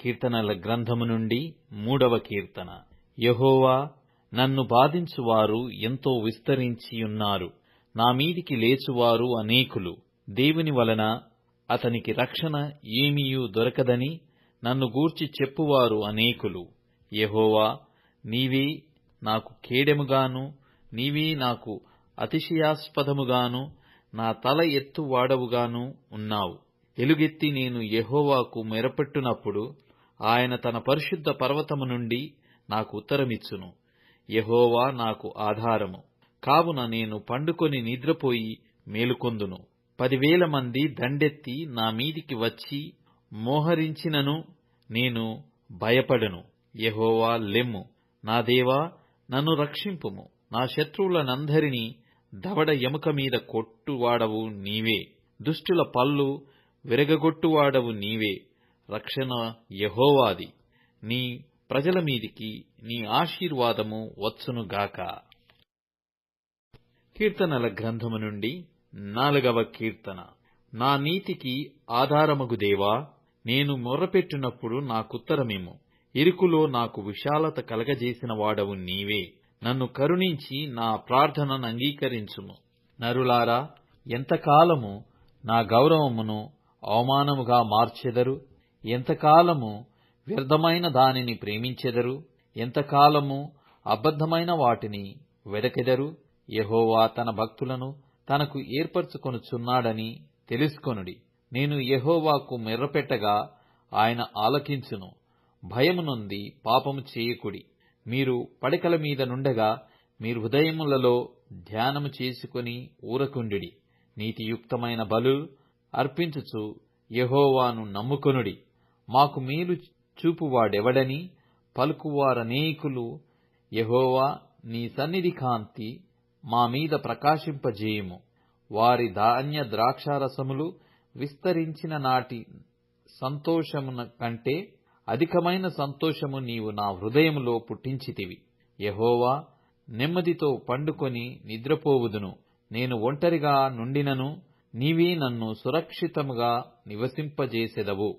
కీర్తనల గ్రంథము నుండి మూడవ కీర్తన. యహోవా నన్ను బాధించువారు ఎంతో విస్తరించియున్నారు. నా మీదికి లేచువారు అనేకులు. దేవుని వలన అతనికి రక్షణ ఏమీయూ దొరకదని నన్ను గూర్చి చెప్పువారు అనేకులు. యహోవా నీవే నాకు కేడెముగాను నీవే నాకు అతిశయాస్పదముగాను నా తల ఎత్తువాడవుగాను ఉన్నావు. ఎలుగెత్తి నేను యహోవాకు మొరపెట్టునప్పుడు ఆయన తన పరిశుద్ధ పర్వతము నుండి నాకు ఉత్తరమిచ్చును. యహోవా నాకు ఆధారము. కావున నేను పండుకొని నిద్రపోయి మేలుకొందును. పదివేల మంది దండెత్తి నా మీదికి వచ్చి మోహరించినను నేను భయపడను. యహోవా లెమ్ము. నా దేవా నన్ను రక్షింపుము. నా శత్రువులనందరినీ దవడ ఎముక మీద కొట్టువాడవు నీవే. దుష్టుల పళ్ళు విరగగొట్టువాడవు నీవే. రక్షణ యహోవాది. నీ ప్రజల మీదికి నీ ఆశీర్వాదము వచ్చునుగాక కీర్తనల గ్రంథము నుండి నాలుగవ కీర్తన. నా నీతికి ఆధారమగు దేవా నేను మొర్రపెట్టినప్పుడు నాకుత్తరమేమో ఇరుకులో నాకు విశాలత కలగజేసిన వాడవు నీవే. నన్ను కరుణించి నా ప్రార్థనను అంగీకరించుము. నరులారా ఎంతకాలము నా గౌరవమును అవమానముగా మార్చెదరు? ఎంతకాలము వ్యర్థమైన దానిని ప్రేమించెదరు? ఎంతకాలము అబద్ధమైన వాటిని వెదకెదరు? యహోవా తన భక్తులను తనకు ఏర్పరచుకొనుచున్నాడని తెలుసుకొనుడి. నేను యహోవాకు మెర్రపెట్టగా ఆయన ఆలకించును. భయము నొంది పాపము చేయకుడి. మీరు పడకల మీద నుండగా మీరు హృదయములలో ధ్యానము చేసుకుని ఊరకుండిడి. నీతియుక్తమైన బలు అర్పించుచు యెహోవాను నమ్ముకొనుడి. మాకు మేలు చూపువాడెవడని పలుకువారనేకులు యెహోవా నీ సన్నిధి కాంతి మా మీద ప్రకాశింపజేయుము. వారి ధాన్య ద్రాక్షారసములు విస్తరించిన నాటి సంతోషమున కంటే అధికమైన సంతోషము నీవు నా హృదయములో పుట్టించితివి. యహోవా నెమ్మదితో పండుకొని నిద్రపోవుదును. నేను ఒంటరిగా నుండినను నీవే నన్ను సురక్షితముగా నివసింపజేసెదవు.